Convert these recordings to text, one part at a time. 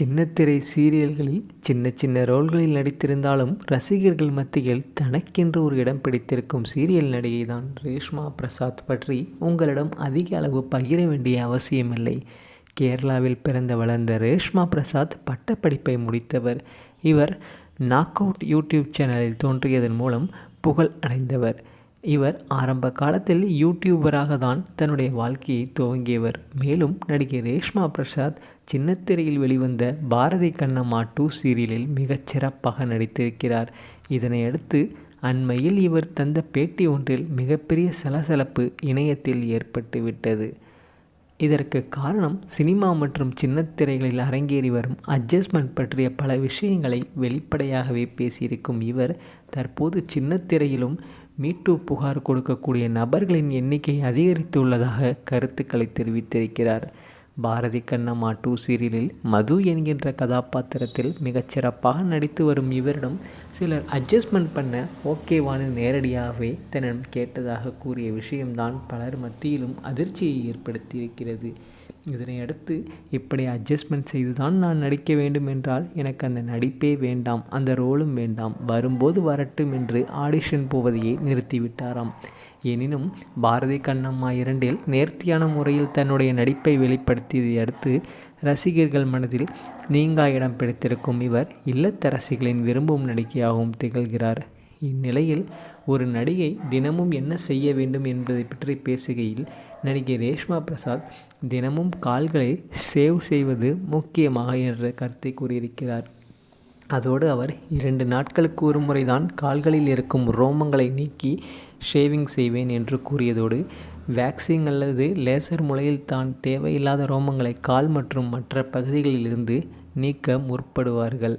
சின்னத்திரை சீரியல்களில் சின்ன சின்ன ரோல்களில் நடித்திருந்தாலும் ரசிகர்கள் மத்தியில் தனக்கென்று ஒரு இடம் பிடித்திருக்கும் சீரியல் நடிகை தான் ரேஷ்மா பிரசாத் பற்றி உங்களிடம் அதிக அளவு பகிர வேண்டிய அவசியமில்லை. கேரளாவில் பிறந்த வளர்ந்த ரேஷ்மா பிரசாத் பட்டப்படிப்பை முடித்தவர். இவர் நாக் அவுட் யூடியூப் சேனலில் தோன்றியதன் மூலம் புகழ் அடைந்தவர். இவர் ஆரம்ப காலத்தில் யூடியூபராக தான் தன்னுடைய வாழ்க்கையை துவங்கியவர். மேலும் நடிகை ரேஷ்மா பிரசாத் சின்னத்திரையில் வெளிவந்த பாரதி கண்ணம்மா டூ சீரியலில் மிகச்சிறப்பாக நடித்திருக்கிறார். இதனையடுத்து அண்மையில் இவர் தந்த பேட்டி ஒன்றில் மிகப்பெரிய சலசலப்பு இணையத்தில் ஏற்பட்டுவிட்டது. இதற்கு காரணம் சினிமா மற்றும் சின்னத்திரைகளில் அரங்கேறி வரும் அட்ஜஸ்ட்மெண்ட் பற்றிய பல விஷயங்களை வெளிப்படையாகவே பேசியிருக்கும் இவர் தற்போது சின்னத்திரையிலும் மீட்டு புகார் கொடுக்கக்கூடிய நபர்களின் எண்ணிக்கை அதிகரித்துள்ளதாக கருத்துக்களை தெரிவித்திருக்கிறார். பாரதி கண்ணம்மா டூ சீரியலில் மது என்கின்ற கதாபாத்திரத்தில் மிகச்சிறப்பாக நடித்து வரும் இவரிடம் சிலர் அட்ஜஸ்ட்மெண்ட் பண்ண ஓகேவானு நேரடியாகவே தன்னிடம் கேட்டதாக கூறிய விஷயம்தான் பலர் மத்தியிலும் அதிர்ச்சியை ஏற்படுத்தியிருக்கிறது. இதனையடுத்து இப்படி அட்ஜஸ்ட்மெண்ட் செய்து தான் நான் நடிக்க வேண்டும் என்றால் எனக்கு அந்த நடிப்பே வேண்டாம் அந்த ரோலும் வேண்டாம் வரும்போது வரட்டும் என்று ஆடிஷன் போவதையே நிறுத்திவிட்டாராம். எனினும் பாரதி கண்ணம்மா இரண்டில் நேர்த்தியான முறையில் தன்னுடைய நடிப்பை வெளிப்படுத்தியதை அடுத்து ரசிகர்கள் மனதில் நீங்கா இடம் பிடித்திருக்கும் இவர் இல்லத்தரசிகளின் விரும்பும் நடிகையாகவும் திகழ்கிறார். இந்நிலையில் ஒரு நடிகை தினமும் என்ன செய்ய வேண்டும் என்பதை பற்றி பேசுகையில் நடிகை ரேஷ்மா பிரசாத் தினமும் கால்களை சேவ் செய்வது முக்கியமாக என்ற கருத்தை கூறியிருக்கிறார். அதோடு அவர் இரண்டு நாட்களுக்கு ஒரு முறைதான் கால்களில் இருக்கும் ரோமங்களை நீக்கி ஷேவிங் செய்வேன் என்று கூறியதோடு வேக்சிங் அல்லது லேசர் முலையில் தான் தேவையில்லாத ரோமங்களை கால் மற்றும் மற்ற பகுதிகளிலிருந்து நீக்க முற்படுவார்கள்.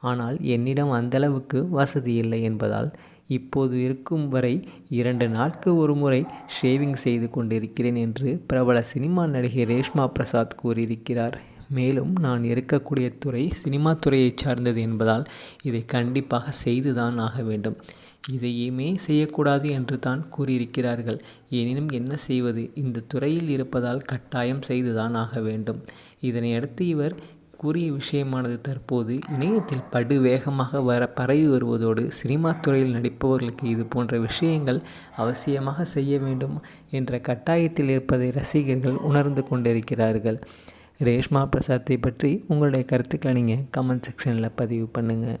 ஆனால் என்னிடம் அந்தளவுக்கு வசதி இல்லை என்பதால் இப்போது இருக்கும் வரை இரண்டு நாட்கு ஒரு முறை ஷேவிங் செய்து கொண்டிருக்கிறேன் என்று பிரபல சினிமா நடிகை ரேஷ்மா பிரசாத் கூறியிருக்கிறார். மேலும் நான் இருக்கக்கூடிய துறை சினிமா துறையை சார்ந்தது என்பதால் இதை கண்டிப்பாக செய்துதான் ஆக வேண்டும். இதையுமே செய்யக்கூடாது என்று தான் கூறியிருக்கிறார்கள். எனினும் என்ன செய்வது? இந்த துறையில் இருப்பதால் கட்டாயம் செய்துதான் ஆக வேண்டும். இதனையடுத்து இவர் கூறிய விஷயமானது தற்போது இணையத்தில் படு வேகமாக வர பரவி வருவதோடு சினிமா துறையில் நடிப்பவர்களுக்கு இது போன்ற விஷயங்கள் அவசியமாக செய்ய வேண்டும் என்ற கட்டாயத்தில் இருப்பதை ரசிகர்கள் உணர்ந்து கொண்டிருக்கிறார்கள். ரேஷ்மா பிரசாத்தை பற்றி உங்களுடைய கருத்துக்களை நீங்கள் கமெண்ட் செக்ஷனில் பதிவு பண்ணுங்கள்